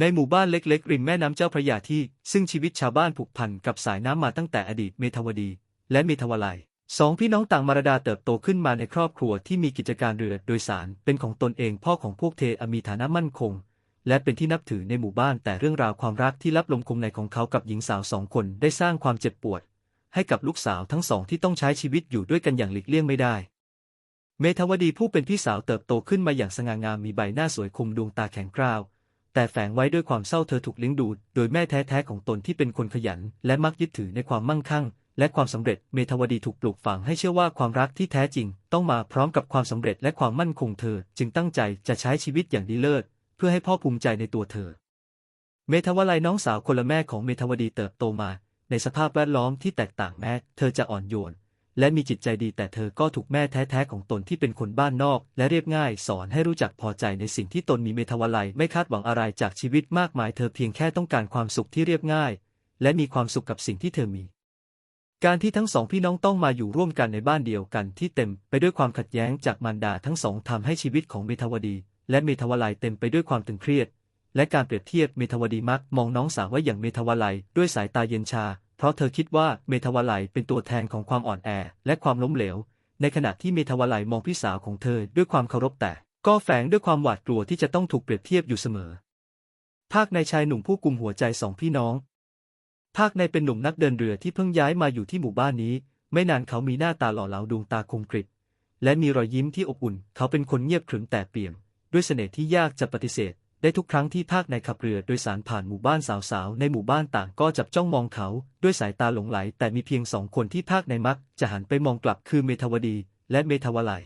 ในหมู่บ้านเล็กๆ ริมแม่น้ำเจ้าพระยาที่ ซึ่งชีวิตชาวบ้านผูกพันกับสายน้ำมาตั้งแต่อดีตเมทาวดี และเมทาวลัยสองพี่น้องต่างมารดาเติบโตขึ้นมาในครอบครัวที่มีกิจการเรือโดยสารเป็นของตนเองพ่อของพวกเทอมีฐานะมั่นคง และเป็นที่นับถือในหมู่บ้านแต่เรื่องราวความรักที่ลับลมคมในของเขากับหญิงสาวสองคนได้สร้างความเจ็บปวด ให้กับลูกสาวทั้งสองที่ต้องใช้ชีวิตอยู่ด้วยกันอย่างหลีกเลี่ยงไม่ได้ เมทาวดีผู้เป็นพี่สาวเติบโตขึ้นมาอย่างสง่างามมีใบหน้าสวยคมดวงตาแข็งกร้าว แต่แฝงไว้ด้วยความเศร้าเธอถูกเลี้ยงดูโดยแม่แท้ๆของตนที่เป็นคนขยัน และมักยึดถือในความมั่งคั่ง และความสำเร็จเมทาวดีถูกปลูกฝังให้เชื่อว่าความรักที่แท้จริง ต้องมาพร้อมกับความสำเร็จและความมั่นคงเธอ จึงตั้งใจจะใช้ชีวิตอย่างดีเลิศ เพื่อให้พ่อภูมิใจในตัวเธอ เมทาวลัยน้องสาวคนละแม่ของเมทาวดีเติบโตมา ในสภาพแวดล้อมที่แตกต่างแม้ เธอจะอ่อนโยน และมีจิตใจดีแต่เธอก็ถูกแม่แท้ๆของตนที่เป็นคนบ้านนอก และเรียบง่ายสอนให้รู้จักพอใจในสิ่งที่ตนมีเมทาวลัยไม่คาดหวังอะไรจากชีวิตมากมายเธอเพียงแค่ต้องการความสุขที่เรียบง่าย และมีความสุขกับสิ่งที่เธอมี การที่ทั้งสองพี่น้องต้องมาอยู่ร่วมกันในบ้านเดียวกันที่เต็มไปด้วยความขัดแย้งจากมารดาทั้งสองทำให้ชีวิตของเมทาวดี และเมทาวลัยเต็มไปด้วยความตึงเครียด และการเปรียบเทียบเมทาวดีมักมองน้องสาวว่าอย่างเมทาวลัยด้วยสายตาเย็นชา เพราะเธอคิดว่าเมทาวลัยเป็นตัวแทนของความอ่อนแอและความล้มเหลว ในขณะที่เมทาวลัยมองพี่สาวของเธอด้วยความเคารพแต่ ก็แฝงด้วยความหวาดกลัวที่จะต้องถูกเปรียบเทียบอยู่เสมอ ภาคในชายหนุ่มผู้กุมหัวใจสองพี่น้อง ภาคในเป็นหนุ่มนักเดินเรือที่เพิ่งย้ายมาอยู่ที่หมู่บ้านนี้ ไม่นานเขามีหน้าตาหล่อเหลาดวงตาคมกริบและมีรอยยิ้มที่อบอุ่น เขาเป็นคนเงียบขรึมแต่เปี่ยม ด้วยเสน่ห์ที่ยากจะปฏิเสธ ได้ทุกครั้งที่ภาคในขับเรือโดยสารผ่านหมู่บ้านสาวๆ ในหมู่บ้านต่างก็จับจ้องมองเขา ด้วยสายตาหลงไหล แต่มีเพียงสองคนที่ภาคในมัก จะหันไปมองกลับคือเมทาวดี และเมทาวลัย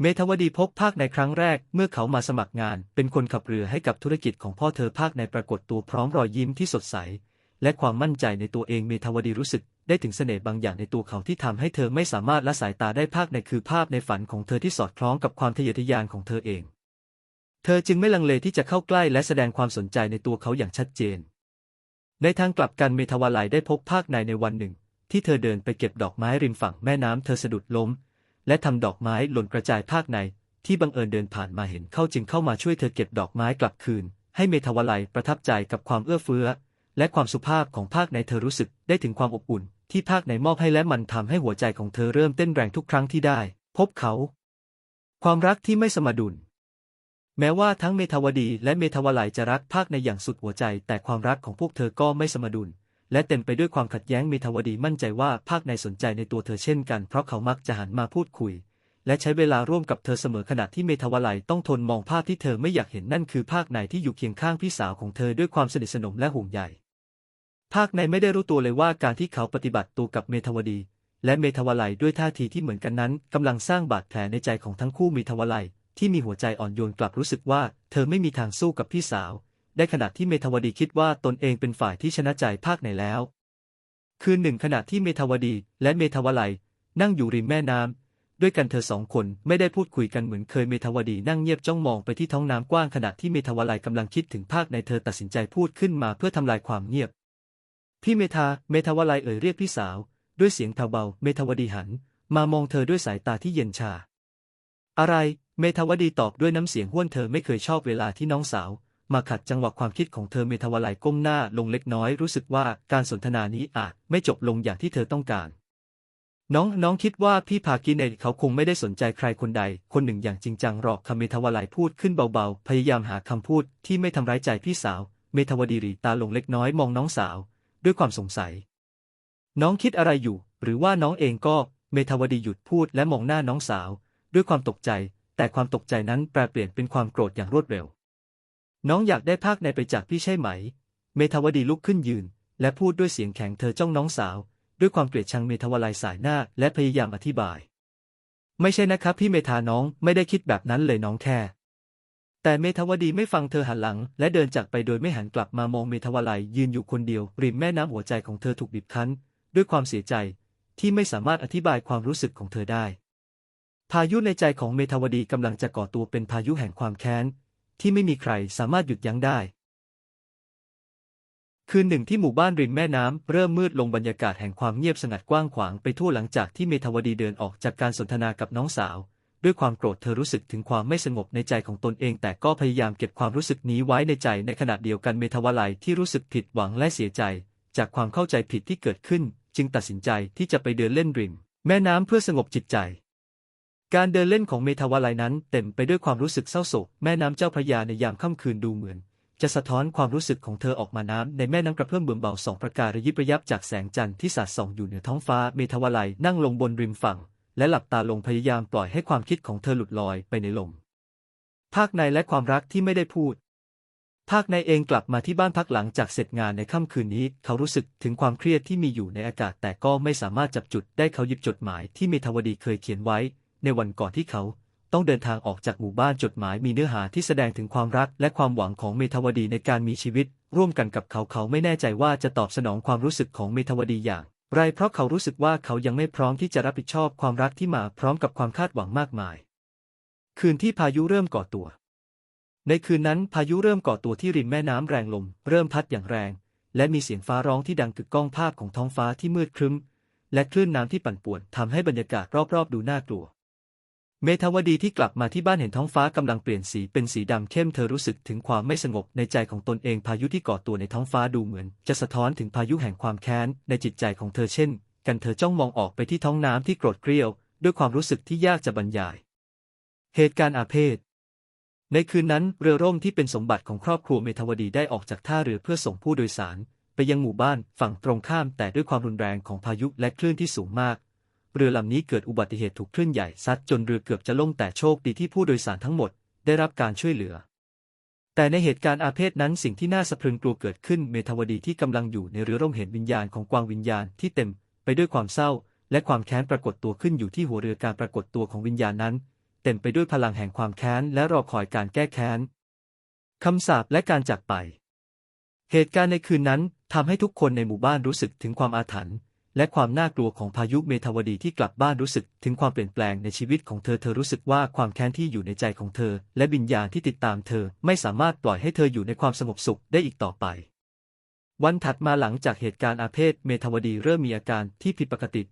เมทาวดีพบภาคในครั้งแรกเมื่อเขามาสมัครงาน เป็นคนขับเรือให้กับธุรกิจของพ่อเธอภาคในปรากฏตัวพร้อมรอยยิ้มที่สดใส และความมั่นใจในตัวเองเมทาวดีรู้สึกได้ถึงเสน่ห์บางอย่างในตัวเขาที่ทำให้เธอไม่สามารถละสายตาได้ภาคในคือภาพในฝันของเธอที่สอดคล้องกับความทะเยอทะยานของเธอเอง เธอจึงไม่ลังเลที่จะเข้าใกล้และแสดงความสนใจในตัวเขาอย่างชัดเจน ในทางกลับกันเมทาวลัยได้พบภาคในในวันหนึ่ง ที่เธอเดินไปเก็บดอกไม้ริมฝั่งแม่น้ำเธอสะดุดล้ม และทำดอกไม้หล่นกระจายภาคใน ที่บังเอิญเดินผ่านมาเห็นเข้าจึงเข้ามาช่วยเธอเก็บดอกไม้กลับคืน ให้เมทาวลัยประทับใจกับความเอื้อเฟื้อ และความสุภาพของภาคในเธอรู้สึกได้ถึงความอบอุ่น ที่ภาคในมอบให้และมันทำให้หัวใจของเธอเริ่มเต้นแรงทุกครั้งที่ได้ พบเขา ความรักที่ไม่สมดุล แม้ว่าทั้งเมทาวดีและเมทาวลัยจะรักภาคในอย่างสุดหัวใจ แต่ความรักของพวกเธอก็ไม่สมดุล และเต็มไปด้วยความขัดแย้งเมทาวดีมั่นใจว่าภาคในสนใจในตัวเธอเช่นกัน เพราะเขามักจะหันมาพูดคุย และใช้เวลาร่วมกับเธอเสมอขณะที่เมทาวลัยต้องทนมองภาพที่เธอไม่อยากเห็นนั่นคือภาคในที่อยู่เคียงข้างพี่สาวของเธอด้วยความสนิทสนมและห่วงใยภาคในไม่ได้รู้ตัวเลยว่าการที่เขาปฏิบัติตัวกับเมทาวดี และเมทาวลัยด้วยท่าทีที่เหมือนกันนั้นกำลังสร้างบาดแผลในใจของทั้งคู่เมทาวลัย ที่มีหัวใจอ่อนโยนกลับรู้สึกว่า เธอไม่มีทางสู้กับพี่สาว ได้ขณะที่เมทาวดีคิดว่าตนเองเป็นฝ่ายที่ชนะใจภาคในแล้ว คืนหนึ่งขณะที่เมทาวดีและเมทาวลัยนั่งอยู่ริมแม่น้ำด้วยกันเธอสองคนไม่ได้พูดคุยกันเหมือนเคยเมทาวดีนั่งเงียบจ้องมองไปที่ท้องน้ำกว้างขณะที่เมทาวลัยกำลังคิดถึงภาคในเธอตัดสินใจพูดขึ้นมาเพื่อทำลายความเงียบ พี่เมทาเมทาวลัยเอ่ยเรียกพี่สาว ด้วยเสียงแผ่วเบาเมทาวดีหัน มามองเธอด้วยสายตาที่เย็นชา อะไร เมทาวดีตอบด้วยน้ำเสียงห้วนเธอไม่เคยชอบเวลาที่น้องสาว มาขัดจังหวะความคิดของเธอเมทาวลัยก้มหน้าลงเล็กน้อยรู้สึกว่าการสนทนานี้อาจไม่จบลงอย่างที่เธอต้องการ น้องน้องคิดว่าพี่ภากินเนเขาคงไม่ได้สนใจใครคนใด คนหนึ่งอย่างจริงจังหรอกคำเมทาวลัยพูดขึ้นเบาๆ พยายามหาคำพูดที่ไม่ทำร้ายใจพี่สาว เมทาวดีรีตาลงเล็กน้อยมองน้องสาว ด้วยความสงสัย น้องคิดอะไรอยู่ หรือว่าน้องเองก็เมทาวดีหยุดพูดและมองหน้าน้องสาว ด้วยความตกใจ แต่ความตกใจนั้นแปลเปลี่ยนเป็นความโกรธอย่างรวดเร็ว น้องอยากได้ภาคในไปจากพี่ใช่ไหม เมทาวดีลุกขึ้นยืน และพูดด้วยเสียงแข็งเธอจ้องน้องสาว ด้วยความเกลียดชังเมทาวลัยสายหน้าและพยายามอธิบาย ไม่ใช่นะครับพี่เมทาน้องไม่ได้คิดแบบนั้นเลยน้องแค่ แต่เมทาวดีไม่ฟังเธอหันหลัง และเดินจากไปโดยไม่หันกลับมามองเมทาวลัยยืนอยู่คนเดียว ริมแม่น้ำหัวใจของเธอถูกบีบคั้น ด้วยความเสียใจที่ไม่สามารถอธิบายความรู้สึกของเธอได้ พายุในใจของเมทาวดีกำลังจะก่อตัวเป็นพายุแห่งความแค้น ที่ไม่มีใครสามารถหยุดยั้งได้ คืนหนึ่งที่หมู่บ้านริมแม่น้ำเริ่มมืดลงบรรยากาศแห่งความเงียบสงัดกว้างขวางไปทั่วหลังจากที่เมทาวดีเดินออกจากการสนทนากับน้องสาว ด้วยความโกรธเธอรู้สึกถึงความไม่สงบในใจของตนเอง แต่ก็พยายามเก็บความรู้สึกนี้ไว้ในใจในขณะเดียวกันเมทาวลัยที่รู้สึกผิดหวังและเสียใจ จากความเข้าใจผิดที่เกิดขึ้น จึงตัดสินใจที่จะไปเดินเล่นริม แม่น้ำเพื่อสงบจิตใจ การเดินเล่นของเมทาวาลัยนั้นเต็มไปด้วยความรู้สึกเศร้าโศก แม่น้ำเจ้าพระยาในยามค่ำคืนดูเหมือน จะสะท้อนความรู้สึกของเธอออกมาน้ำในแม่น้ำกระเพื่อมเบิ่มเบาสองประการระยิบระยับจากแสงจันทร์ที่สาดส่องอยู่เหนือท้องฟ้าเมทาวาลัยนั่งลงบนริมฝั่ง และหลับตาลงพยายามปล่อยให้ความคิดของเธอหลุดลอยไปในลม ภาคในและความรักที่ไม่ได้พูด ภาคในเองกลับมาที่บ้านพักหลังจากเสร็จงานในค่ำคืนนี้ เขารู้สึกถึงความเครียดที่มีอยู่ในอากาศ แต่ก็ไม่สามารถจับจุดได้เขาหยิบจดหมายที่เมทาวดีเคยเขียนไว้ ในวันก่อนที่เขาต้องเดินทางออกจากหมู่บ้านจดหมายมีเนื้อหาที่แสดงถึงความรักและความหวังของเมทาวดีในการมีชีวิต ร่วมกันกับเขาเขาไม่แน่ใจว่าจะตอบสนองความรู้สึกของเมทาวดีอย่าง ไรเพราะเขารู้สึกว่าเขายังไม่พร้อมที่จะรับผิดชอบความรักที่มาพร้อมกับความคาดหวังมากมาย คืนที่พายุเริ่มก่อตัว ในคืนนั้นพายุเริ่มก่อตัวที่ริมแม่น้ำแรงลม เริ่มพัดอย่างแรง และมีเสียงฟ้าร้องที่ดังกึกก้องภาพของท้องฟ้าที่มืดครึ้ม และคลื่นน้ำที่ปั่นป่วนทำให้บรรยากาศรอบๆ ดูน่ากลัว เมทาวดีที่กลับมาที่บ้านเห็นท้องฟ้ากำลังเปลี่ยนสีเป็นสีดำเข้มเธอรู้สึกถึงความไม่สงบในใจของตนเองพายุที่ก่อตัวในท้องฟ้าดูเหมือน จะสะท้อนถึงพายุแห่งความแค้นในจิตใจของเธอเช่น กันเธอจ้องมองออกไปที่ท้องน้ำที่โกรธเกรี้ยว ด้วยความรู้สึกที่ยากจะบรรยาย เหตุการณ์อาเพศ ในคืนนั้นเรือร่มที่เป็นสมบัติของครอบครัวเมทาวดีได้ออกจากท่าเรือเพื่อส่งผู้โดยสาร ไปยังหมู่บ้านฝั่งตรงข้ามแต่ด้วยความรุนแรงของพายุและคลื่นที่สูงมาก เรือลำนี้เกิดอุบัติเหตุถูกคลื่นใหญ่ซัดจนเรือเกือบจะล่มแต่โชคดีที่ผู้โดยสารทั้งหมดได้รับการช่วยเหลือ แต่ในเหตุการณ์อาเพศนั้นสิ่งที่น่าสะพรึงกลัวเกิดขึ้นเมทาวดีที่กำลังอยู่ในเรือร่มเห็นวิญญาณของกวางวิญญาณที่เต็มไปด้วยความเศร้า และความแค้นปรากฏตัวขึ้นอยู่ที่หัวเรือการปรากฏตัวของวิญญาณนั้น เต็มไปด้วยพลังแห่งความแค้นและรอคอยการแก้แค้นคำสาปและการจากไป เหตุการณ์ในคืนนั้นทำให้ทุกคนในหมู่บ้านรู้สึกถึงความอาถรรพ์ และความน่ากลัวของพายุเมทาวดีที่กลับบ้านรู้สึกถึงความเปลี่ยนแปลงในชีวิตของเธอเธอรู้สึกว่าความแค้นที่อยู่ในใจของเธอ และวิญญาณที่ติดตามเธอไม่สามารถปล่อยให้เธออยู่ในความสงบสุขได้อีกต่อไป วันถัดมาหลังจากเหตุการณ์อาเพศเมทาวดีเริ่มมีอาการที่ผิดปกติ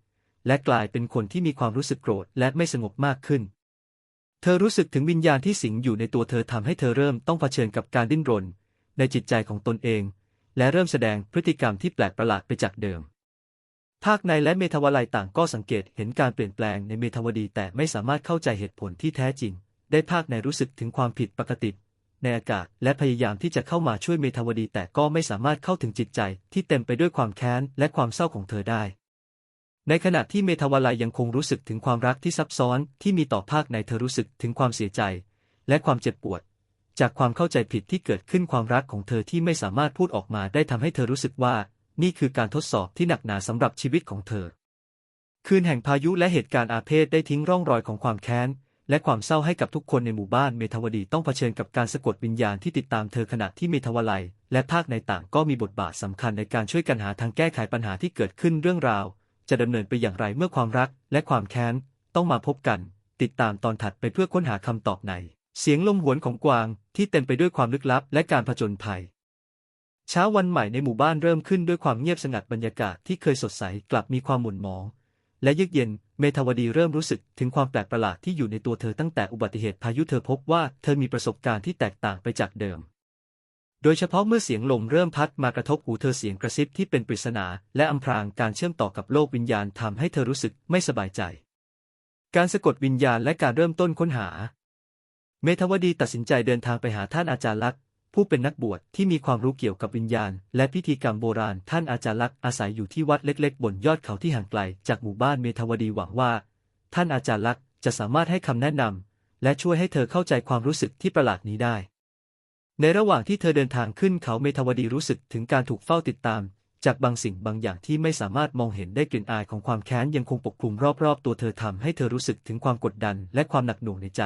และกลายเป็นคนที่มีความรู้สึกโกรธและไม่สงบมากขึ้น เธอรู้สึกถึงวิญญาณที่สิงอยู่ในตัวเธอทำให้เธอเริ่มต้องเผชิญกับการดิ้นรน ในจิตใจของตนเอง และเริ่มแสดงพฤติกรรมที่แปลกประหลาดไปจากเดิม ภาคในและเมทาวลัยต่างก็สังเกตเห็นการเปลี่ยนแปลงในเมทาวดีแต่ไม่สามารถเข้าใจเหตุผลที่แท้จริง ได้ภาคในรู้สึกถึงความผิดปกติ ในอากาศและพยายามที่จะเข้ามาช่วยเมทาวดีแต่ก็ไม่สามารถเข้าถึงจิตใจที่เต็มไปด้วยความแค้นและความเศร้าของเธอได้ ในขณะที่เมทาวลัยยังคงรู้สึกถึงความรักที่ซับซ้อนที่มีต่อภาคในเธอรู้สึกถึงความเสียใจ และความเจ็บปวด จากความเข้าใจผิดที่เกิดขึ้นความรักของเธอที่ไม่สามารถพูดออกมาได้ทำให้เธอรู้สึกว่า นี่คือการทดสอบที่หนักหนาสำหรับชีวิตของเธอ คืนแห่งพายุและเหตุการณ์อาเพศได้ทิ้งร่องรอยของความแค้น และความเศร้าให้กับทุกคนในหมู่บ้านเมทาวดีต้องเผชิญกับการสะกดวิญญาณที่ติดตามเธอขณะที่เมทาวลัยและภาคในต่างก็มีบทบาทสำคัญในการช่วยกันหาทางแก้ไขปัญหาที่เกิดขึ้นเรื่องราว จะดำเนินไปอย่างไรเมื่อความรักและความแค้นต้องมาพบกัน ติดตามตอนถัดไปเพื่อค้นหาคำตอบใน เสียงลมหวนของกวางที่เต็มไปด้วยความลึกลับและการผจญภัย เช้าวันใหม่ในหมู่บ้านเริ่มขึ้นด้วยความเงียบสงัดบรรยากาศที่เคยสดใสกลับมีความหม่นหมอง และเยือกเย็น เมทาวดีเริ่มรู้สึกถึงความแปลกประหลาดที่อยู่ในตัวเธอตั้งแต่อุบัติเหตุพายุเธอพบว่าเธอมีประสบการณ์ที่แตกต่างไปจากเดิม โดยเฉพาะเมื่อเสียงลมเริ่มพัดมากระทบหูเธอเสียงกระซิบที่เป็นปริศนา และอำพรางการเชื่อมต่อกับโลกวิญญาณทำให้เธอรู้สึกไม่สบายใจ การสะกดวิญญาณและการเริ่มต้นค้นหา เมทาวดีตัดสินใจเดินทางไปหาท่านอาจารย์ลักษ ผู้เป็นนักบวชที่มีความรู้เกี่ยวกับวิญญาณ และพิธีกรรมโบราณท่านอาจารย์ลักษ์อาศัยอยู่ที่วัดเล็กๆ บนยอดเขาที่ห่างไกลจากหมู่บ้านเมทาวดีหวังว่า ท่านอาจารย์ลักษ์จะสามารถให้คำแนะนำและช่วยให้เธอเข้าใจความรู้สึกที่ประหลาดนี้ได้ ในระหว่างที่เธอเดินทางขึ้นเขาเมทาวดีรู้สึกถึงการถูกเฝ้าติดตาม จากบางสิ่งบางอย่างที่ไม่สามารถมองเห็นได้กลิ่นอายของความแค้นยังคงปกคลุมรอบๆ ตัวเธอทำให้เธอรู้สึกถึงความกดดันและความหนักหน่วงในใจ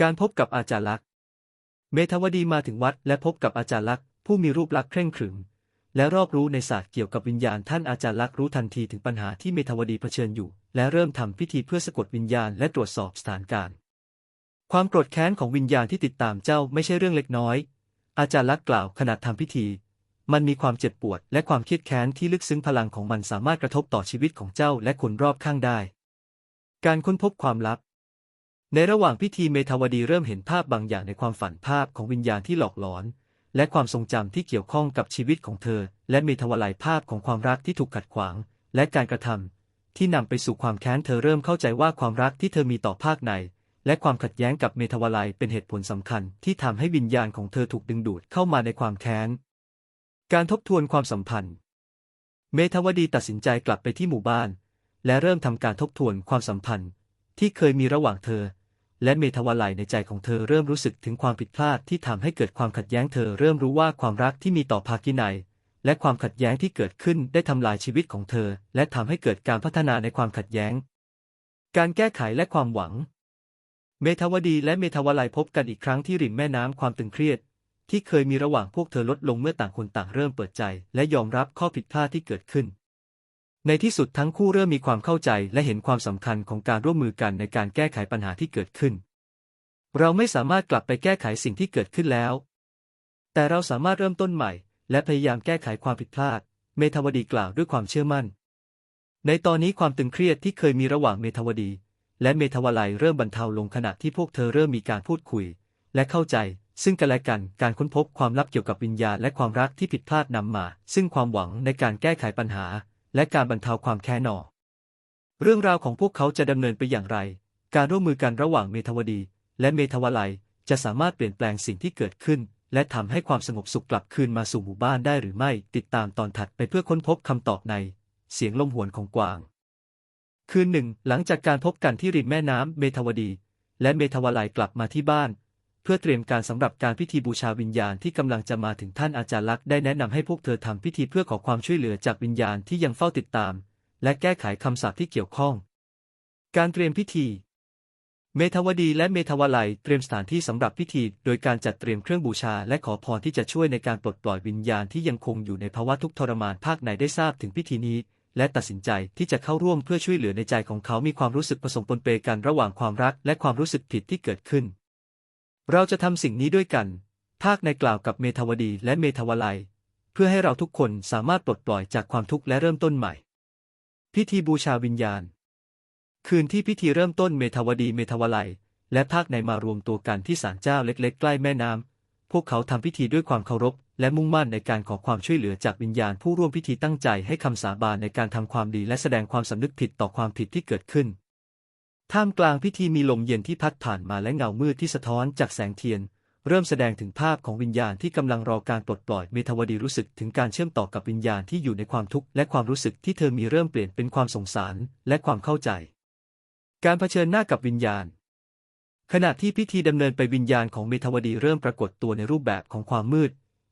การพบกับอาจารย์ลักษ์ เมทาวดีมาถึงวัดและพบกับอาจารย์ลักษ์ผู้มีรูปลักษณ์เคร่งขรึม และรอบรู้ในศาสตร์เกี่ยวกับวิญญาณท่านอาจารย์ลักษ์รู้ทันทีถึงปัญหาที่เมทาวดีเผชิญอยู่ และเริ่มทำพิธีเพื่อสะกดวิญญาณและตรวจสอบสถานการณ์ ความโกรธแค้นของวิญญาณที่ติดตามเจ้าไม่ใช่เรื่องเล็กน้อย อาจารย์ลักษ์กล่าวขณะทำพิธี มันมีความเจ็บปวด และความเครียดแค้นที่ลึกซึ้งพลังของมันสามารถกระทบต่อชีวิตของเจ้าและคนรอบข้างได้ การค้นพบความลับ ในระหว่างพิธีเมทาวดีเริ่มเห็นภาพบางอย่างในความฝันภาพของวิญญาณที่หลอกหลอน และความทรงจำที่เกี่ยวข้องกับชีวิตของเธอ และเมทาวลัยภาพของความรักที่ถูกขัดขวาง และการกระทำที่นำไปสู่ความแค้นเธอเริ่มเข้าใจว่าความรักที่เธอมีต่อภาคใน และความขัดแย้งกับเมทาวลัยเป็นเหตุผลสำคัญ ที่ทำให้วิญญาณของเธอถูกดึงดูดเข้ามาในความแค้น การทบทวนความสัมพันธ์ เมทาวดีตัดสินใจกลับไปที่หมู่บ้าน และเริ่มทำการทบทวนความสัมพันธ์ ที่เคยมีระหว่างเธอ และเมทาวลัยในใจของเธอเริ่มรู้สึกถึงความผิดพลาดที่ทำให้เกิดความขัดแย้งเธอเริ่มรู้ว่าความรักที่มีต่อภากินัย และความขัดแย้งที่เกิดขึ้นได้ทำลายชีวิตของเธอ และทำให้เกิดการพัฒนาในความขัดแย้ง การแก้ไขและความหวัง เมทาวดีและเมทาวลัยพบกันอีกครั้งที่ริมแม่น้ำความตึงเครียด ที่เคยมีระหว่างพวกเธอลดลงเมื่อต่างคนต่างเริ่มเปิดใจ และยอมรับข้อผิดพลาดที่เกิดขึ้น ในที่สุดทั้งคู่เริ่มมีความเข้าใจและเห็นความสำคัญของการร่วมมือกันในการแก้ไขปัญหาที่เกิดขึ้น เราไม่สามารถกลับไปแก้ไขสิ่งที่เกิดขึ้นแล้ว แต่เราสามารถเริ่มต้นใหม่ และพยายามแก้ไขความผิดพลาด เมทาวดีกล่าวด้วยความเชื่อมั่น ในตอนนี้ความตึงเครียดที่เคยมีระหว่างเมทาวดี และเมทาวลัยเริ่มบรรเทาลงขณะที่พวกเธอเริ่มมีการพูดคุย และเข้าใจ ซึ่งกันและกันการค้นพบความลับเกี่ยวกับวิญญาณและความรักที่ผิดพลาดนำมา ซึ่งความหวังในการแก้ไขปัญหา และการบรรเทาความแค้นหนอ เรื่องราวของพวกเขาจะดำเนินไปอย่างไร การร่วมมือกันระหว่างเมทาวดี และเมทาวลัยจะสามารถเปลี่ยนแปลงสิ่งที่เกิดขึ้น และทำให้ความสงบสุขกลับคืนมาสู่หมู่บ้านได้หรือไม่ติดตามตอนถัดไปเพื่อค้นพบคำตอบใน เสียงลมหวนของกวาง คืนหนึ่ง หลังจากการพบกันที่ริมแม่น้ำเมทาวดี และเมทาวลัยกลับมาที่บ้าน เพื่อเตรียมการสำหรับการพิธีบูชาวิญญาณที่กำลังจะมาถึงท่านอาจารย์ลักษ์ได้แนะนำให้พวกเธอทำพิธีเพื่อขอความช่วยเหลือจากวิญญาณที่ยังเฝ้าติดตาม และแก้ไขคำสาปที่เกี่ยวข้อง การเตรียมพิธี เมทาวดีและเมทาวลัยเตรียมสถานที่สำหรับพิธี โดยการจัดเตรียมเครื่องบูชาและขอพรที่จะช่วยในการปลดปล่อยวิญญาณที่ยังคงอยู่ในภาวะทุกข์ทรมานภาคในได้ทราบถึงพิธีนี้และตัดสินใจที่จะเข้าร่วมเพื่อช่วยเหลือในใจของเขามีความรู้สึกผสมปนเปกันระหว่างความรักและความรู้สึกผิดที่เกิดขึ้น เราจะทำสิ่งนี้ด้วยกัน ภาคในกล่าวกับเมทาวดีและเมทาวลัย เพื่อให้เราทุกคนสามารถปลดปล่อยจากความทุกข์และเริ่มต้นใหม่ พิธีบูชาวิญญาณ คืนที่พิธีเริ่มต้นเมทาวดีเมทาวลัย และภาคในมารวมตัวกันที่ศาลเจ้าเล็ก ๆ ใกล้แม่น้ำพวกเขาทำพิธีด้วยความเคารพ และมุ่งมั่นในการขอความช่วยเหลือจากวิญญาณผู้ร่วมพิธีตั้งใจให้คำสาบานในการทำความดีและแสดงความสำนึกผิดต่อความผิดที่เกิดขึ้น ท่ามกลางพิธีมีลมเย็นที่พัดผ่านมาและเงามืดที่สะท้อนจากแสงเทียน เริ่มแสดงถึงภาพของวิญญาณที่กำลังรอการปลดปล่อยเมทาวดีรู้สึกถึงการเชื่อมต่อกับวิญญาณที่อยู่ในความทุกข์และความรู้สึกที่เธอมีเริ่มเปลี่ยนเป็นความสงสารและความเข้าใจ การเผชิญหน้ากับวิญญาณ ขณะที่พิธีดำเนินไปวิญญาณของเมทาวดีเริ่มปรากฏตัวในรูปแบบของความมืด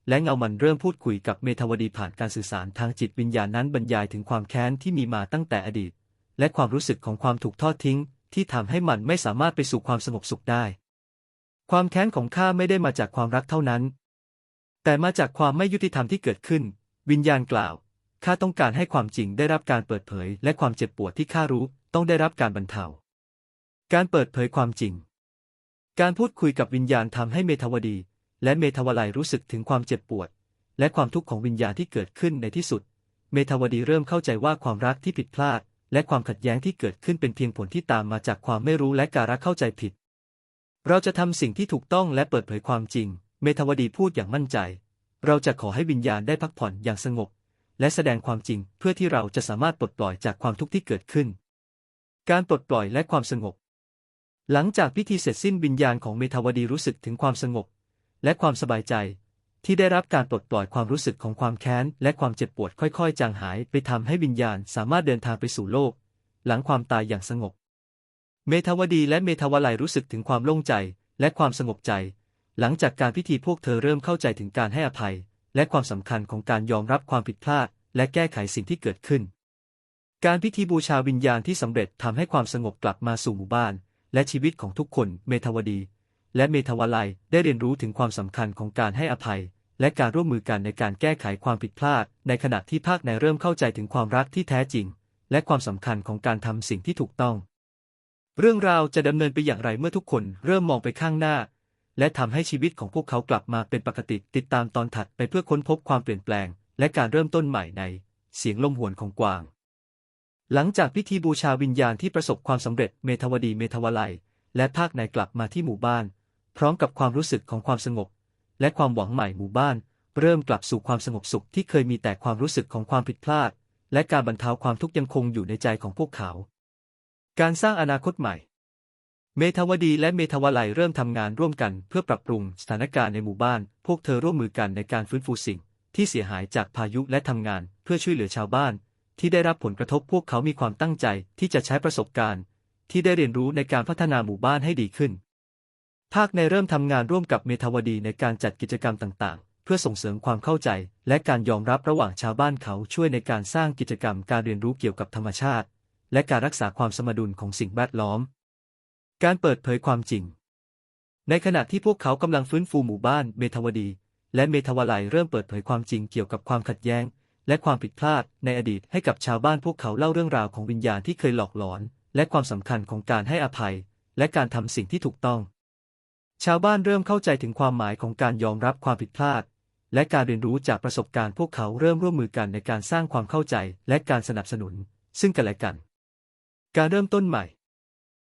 และเงามันเริ่มพูดคุยกับเมทาวดีผ่านการสื่อสารทางจิตวิญญาณนั้นบรรยายถึงความแค้นที่มีมาตั้งแต่อดีต และความรู้สึกของความถูกทอดทิ้ง ที่ทำให้มันไม่สามารถไปสู่ความสงบสุขได้ ความแค้นของข้าไม่ได้มาจากความรักเท่านั้น แต่มาจากความไม่ยุติธรรมที่เกิดขึ้น วิญญาณกล่าว ข้าต้องการให้ความจริงได้รับการเปิดเผย และความเจ็บปวดที่ข้ารู้ต้องได้รับการบรรเทา การเปิดเผยความจริง การพูดคุยกับวิญญาณทำให้เมทาวดี และเมทาวลัยรู้สึกถึงความเจ็บปวด และความทุกข์ของวิญญาณที่เกิดขึ้นในที่สุด เมทาวดีเริ่มเข้าใจว่าความรักที่ผิดพลาด และความขัดแย้งที่เกิดขึ้นเป็นเพียงผลที่ตามมาจากความไม่รู้และการะเข้าใจผิด เราจะทำสิ่งที่ถูกต้องและเปิดเผยความจริง เมทาวดีพูดอย่างมั่นใจ เราจะขอให้วิญญาณได้พักผ่อนอย่างสงบ และแสดงความจริงเพื่อที่เราจะสามารถปลดปล่อยจากความทุกข์ที่เกิดขึ้น การปลดปล่อยและความสงบ หลังจากพิธีเสร็จสิ้นวิญญาณของเมทาวดีรู้สึกถึงความสงบ และความสบายใจ ที่ได้รับการปลดปล่อยความรู้สึกของความแค้น และความเจ็บปวดค่อยๆ จางหายไปทำให้วิญญาณสามารถเดินทางไปสู่โลก หลังความตายอย่างสงบ เมทาวดีและเมทาวลัยรู้สึกถึงความโล่งใจ และความสงบใจ หลังจากการพิธีพวกเธอเริ่มเข้าใจถึงการให้อภัย และความสำคัญของการยอมรับความผิดพลาด และแก้ไขสิ่งที่เกิดขึ้น การพิธีบูชาวิญญาณที่สำเร็จทำให้ความสงบกลับมาสู่หมู่บ้าน และชีวิตของทุกคน เมทาวดี และเมทาวลัยได้เรียนรู้ถึงความสำคัญของการให้อภัย และการร่วมมือกันในการแก้ไขความผิดพลาด ในขณะที่ภาคในเริ่มเข้าใจถึงความรักที่แท้จริง และความสำคัญของการทำสิ่งที่ถูกต้อง เรื่องราวจะดำเนินไปอย่างไรเมื่อทุกคนเริ่มมองไปข้างหน้า และทำให้ชีวิตของพวกเขากลับมาเป็นปกติติดตามตอนถัดไปเพื่อค้นพบความเปลี่ยนแปลง และการเริ่มต้นใหม่ใน เสียงลมหวนของกวาง หลังจากพิธีบูชาวิญญาณที่ประสบความสำเร็จเมทาวดีเมทาวลัย และภาคในกลับมาที่หมู่บ้าน ร้อมกับความรู้สึกของความสงบ และความหวังใหม่หมู่บ้าน เริ่มกลับสู่ความสงบสุขที่เคยมีแต่ความรู้สึกของความผิดพลาด และการบรรเทาความทุกข์ยังคงอยู่ในใจของพวกเขา การสร้างอนาคตใหม่ เมทาวดีและเมทาวาลัยเริ่มทำงานร่วมกันเพื่อปรับปรุงสถานการณ์ในหมู่บ้าน พวกเธอร่วมมือกันในการฟื้นฟูสิ่ง ที่เสียหายจากพายุและทำงาน เพื่อช่วยเหลือชาวบ้าน ที่ได้รับผลกระทบพวกเขามีความตั้งใจที่จะใช้ประสบการณ์ ที่ได้เรียนรู้ในการพัฒนาหมู่บ้านให้ดีขึ้น ภาคในเริ่มทำงานร่วมกับเมทาวดีในการจัดกิจกรรมต่างๆ เพื่อส่งเสริมความเข้าใจ และการยอมรับระหว่างชาวบ้านเขาช่วยในการสร้างกิจกรรมการเรียนรู้เกี่ยวกับธรรมชาติ และการรักษาความสมดุลของสิ่งแวดล้อม การเปิดเผยความจริง ในขณะที่พวกเขากำลังฟื้นฟูหมู่บ้านเมทาวดี และเมทาวลัยเริ่มเปิดเผยความจริงเกี่ยวกับความขัดแย้ง และความผิดพลาดในอดีตให้กับชาวบ้านพวกเขาเล่าเรื่องราวของวิญญาณที่เคยหลอกหลอน และความสำคัญของการให้อภัย และการทำสิ่งที่ถูกต้อง ชาวบ้านเริ่มเข้าใจถึงความหมายของการยอมรับความผิดพลาด และการเรียนรู้จากประสบการณ์พวกเขาเริ่มร่วมมือกันในการสร้างความเข้าใจและการสนับสนุน ซึ่งกันและกัน การเริ่มต้นใหม่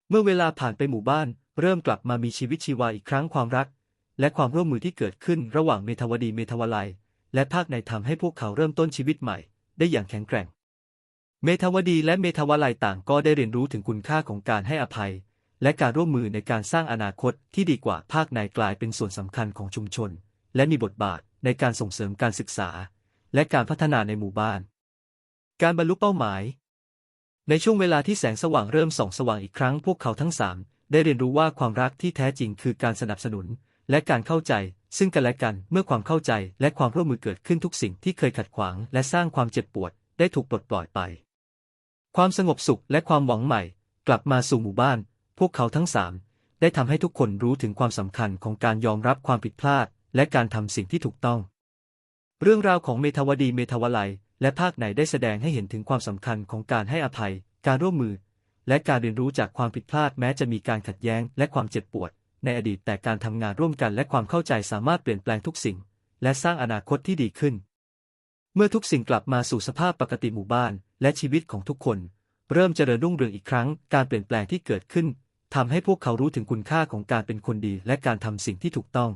เมื่อเวลาผ่านไปหมู่บ้าน เริ่มกลับมามีชีวิตชีวาอีกครั้งความรัก และความร่วมมือที่เกิดขึ้นระหว่างเมทาวดีเมทาวลัย และภาคในทำให้พวกเขาเริ่มต้นชีวิตใหม่ ได้อย่างแข็งแกร่ง เมทาวดีและเมทาวลัยต่างก็ได้เรียนรู้ถึงคุณค่าของการให้อภัย และการร่วมมือในการสร้างอนาคตที่ดีกว่าภาคในกลายเป็นส่วนสำคัญของชุมชน และมีบทบาทในการส่งเสริมการศึกษา และการพัฒนาในหมู่บ้าน การบรรลุเป้าหมาย ในช่วงเวลาที่แสงสว่างเริ่มส่องสว่างอีกครั้งพวกเขาทั้งสามได้เรียนรู้ว่าความรักที่แท้จริงคือการสนับสนุน และการเข้าใจ ซึ่งกันและกันเมื่อความเข้าใจและความร่วมมือเกิดขึ้นทุกสิ่งที่เคยขัดขวาง และสร้างความเจ็บปวด ได้ถูกปลดปล่อยไป ความสงบสุขและความหวังใหม่ กลับมาสู่หมู่บ้าน พวกเขาทั้งสามได้ทำให้ทุกคนรู้ถึงความสำคัญของการยอมรับความผิดพลาด และการทำสิ่งที่ถูกต้อง เรื่องราวของเมทาวดีเมทาวลัยและภาคไหนได้แสดงให้เห็นถึงความสำคัญของการให้อภัย การร่วมมือ และการเรียนรู้จากความผิดพลาดแม้จะมีการขัดแย้งและความเจ็บปวด ในอดีตแต่การทำงานร่วมกันและความเข้าใจสามารถเปลี่ยนแปลงทุกสิ่ง และสร้างอนาคตที่ดีขึ้น เมื่อทุกสิ่งกลับมาสู่สภาพปกติหมู่บ้าน และชีวิตของทุกคน เริ่มเจริญรุ่งเรืองอีกครั้ง การเปลี่ยนแปลงที่เกิดขึ้น ทำให้พวกเขารู้ถึงคุณค่าของการเป็นคนดีและการทำสิ่งที่ถูกต้อง